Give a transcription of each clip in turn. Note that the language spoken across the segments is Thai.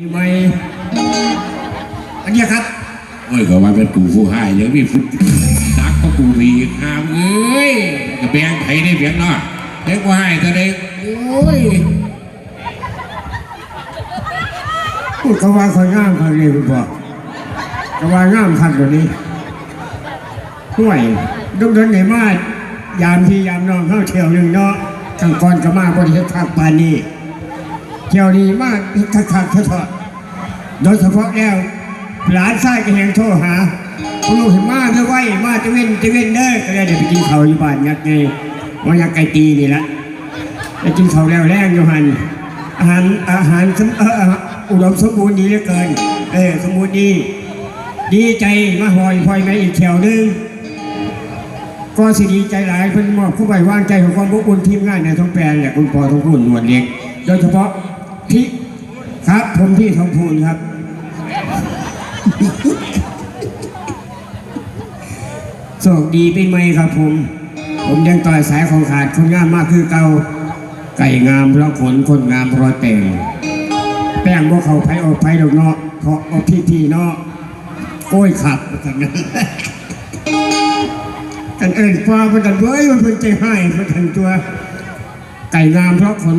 มีไหมอันนี้ครับโอ้ยก็ว่าเป็นกูผู้ให้เดี๋ยวมีฟุตดักก็กูมีห้ามเอ้ยก็แบ่งไผได้เพียงเนาะเด็กว่าให้ตัวเด็กโอ้ยพูดเขาว่าคอยงามคอยเลยคุณพ่อเขาว่างามคันกว่านี้ห่วยดุเดินไหนมายามที่ยามนอนเข้าเที่ยวหนึ่งเนาะกลางก่อนก็มาบริเวณภาคปานี้ เที่ยวนี้มากคักคักๆเถอะๆโดยเฉพาะแล้วหลานชายก็ยังโทรหาคุณลูกเห็นมาเมื่อไหวมาตะเวนตะเวนเด้อก็เลยเดี๋ยวไปกินข้าวอยู่บ้านยักษ์ไงวันยักไก่ตีนี่ละไปกินข้าวแล้วแรงอยู่หันอาหารอาหารสมเอ่ออุดมสมบูรณ์ดีเหลือเกิน เออสมบูรณ์ดี ดีใจมาหอยพลอยมอีกแถวหนึงก็สิดีใจหลายเพิ่อนมอบผู้ใบว่างใจของความบุอุ่นทีมงานในท้องแปลนแหละคุณปอทองพูนหนวดเล็กโดยเฉพาะ พี่ครับผมพี่ทองพูนครับ โชคดีเป็นไหมครับผม ผมยังต่อยสายของขาดคนงามมากคือเกาไก่งามเพราะขนคนงามเพราะแต่งแป้งบ่เขาไผออกไผดอกเนาะเพราะเอาพี่พี่เนาะโก้ยขับทางนั้นกันเอิญฟ้ามันกันเว้ยมันเป็นใจให้มันถึงตัว ไก่งามเพราะขน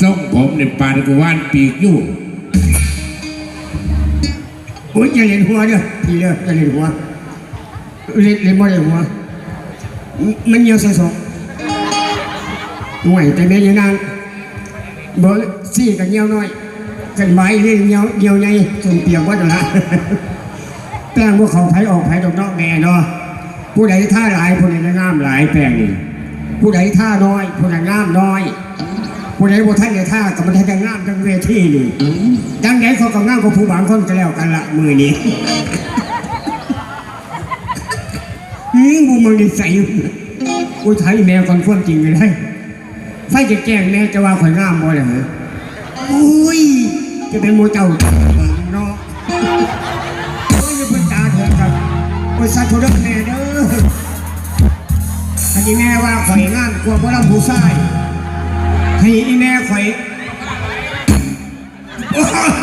ส่งผมในปานกวานปีกอยู่โอ้ยอย่าเล่นหัวเด้อพี่เด้ออย่าเล่นหัวเล่นเล่นบ่ได้หัว มันเหี่ยวใส่ศอกห่วยแต่แม่ยังนางบ่ซี่กันเหี่ยวน้อยกันไม้เรื่องเหี่ยวเหี่ยวใหญ่จนเปียกวัดละแป้งพวกเขาไผออกไผดอกนอกแม่เนาะผู้ใดท่าหลายผู้ใดงามหลายแป้งนี่ผู้ใดท่าน้อยผู้ใดงามน้อย ผู้ใดบ่ท่านได้ท่าก็มันท่านจะงามทั้งเวทีนี่ดังไหนเขาก็งามกว่าผู้บางคนก็แล้วกันละมือนี้อืมบูมันดีใส่กูไทยแมวก่อนความจริงเลยได้ไฟจะแกล้งแม่จะว่าข่อยงามบ่เลยเหรออุ้ย จะเป็นโมเจ้าเนาะโอ้ยอย่าเพิ่งตาเถิดครับโอ้ยสัตว์ทุเรศแม่เด้อให้อีแม่ว่าข่อยงามกว่าพวกเราผู้ชาย ให้อีแม่ข่อยโอ้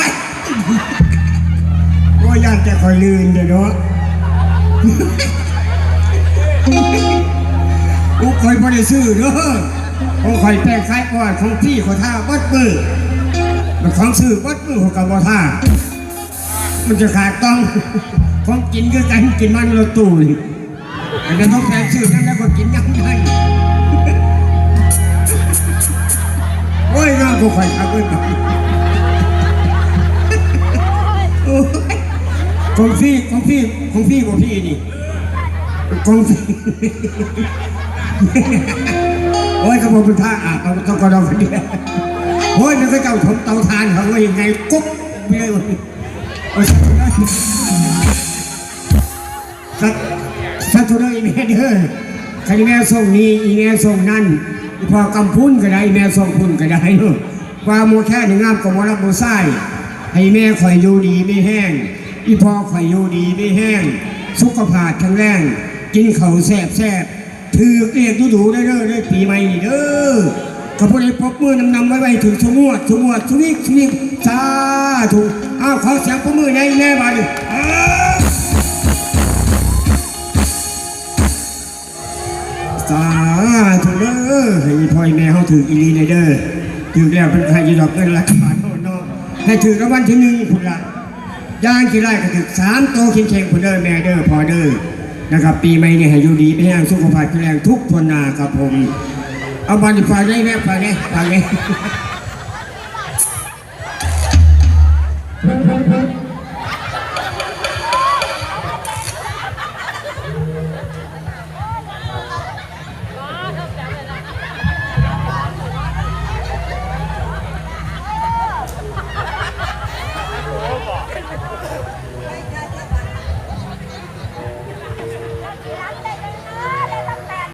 ยโอ้ยยานแต่ข่อยลืนเด้อเนาะอุคอยบริซื้อเด้อของคอยแป้งคล้ายก้อนของพี่ขอท่าวัดมือมันของซื้อวัดมือของกับบท่า มันจะขาดต้องของกินคือกันกินมันเรถตู้นี่อันนั้นต้องแปลงซื้อกันแล้วก็กินยังไง โอ้ยน้ากูคอยขับเงินกับโอ้ยของพี่ของพี่ของพี่ของพี่นี่กองพี่โอ้ยกระบอกเป็นท่าอาบเอาต้องกระดองคนเดียวโอ้ยมันก็เจ้าถมเตาทานเขาว่ายังไงกุ๊บไม่ได้วันนี้โอ้ยสัตว์สัตว์ทุเรศอีแม่เด้อใครแม่ส่งนี้อีแม่ส่งนั่น พอกำพุ่นก็ได้แม่ส่งพุ่นก็ได้เนอะว่าโมแค่หนึ่งงามกับโมรับโมไส้ให้แม่คอยอยู่ดีไม่แห้ง อีพอคอยอยู่ดีไม่แห้ง สุขภาพแข็งแรงกินเข่าแซ่บแซ่บถือเรียกดูดูได้เด้อได้ปีใหม่นี่เด้อขอบคุณไอ้ปรบมือนำนำไว้ไว้ถึงสมวดสมวดสุนิกสุนิกสาธุอ้าวขอเสียงปรบมือในแน่บาดิอ้า สาธุเด้อให้พ่อยแม่เขาถืออีลีในเด้อถือแล้วเป็นใครจะดอกเงินรัฐบาลเขาเนะให้ถือรางวัลที่หนึ่งพุ่นละย่างกี่ไร่ก็ถือสามโตคิงเชงคุณเด้อแม่เด้อพอเด้อนะครับปีใหม่เนี่ยให้อยู่ดีไม่แห้งสุขภาพแข็งแรงทุกทนนาครับผมเอาบันฝากได้แม่ฝากได้ฝากได้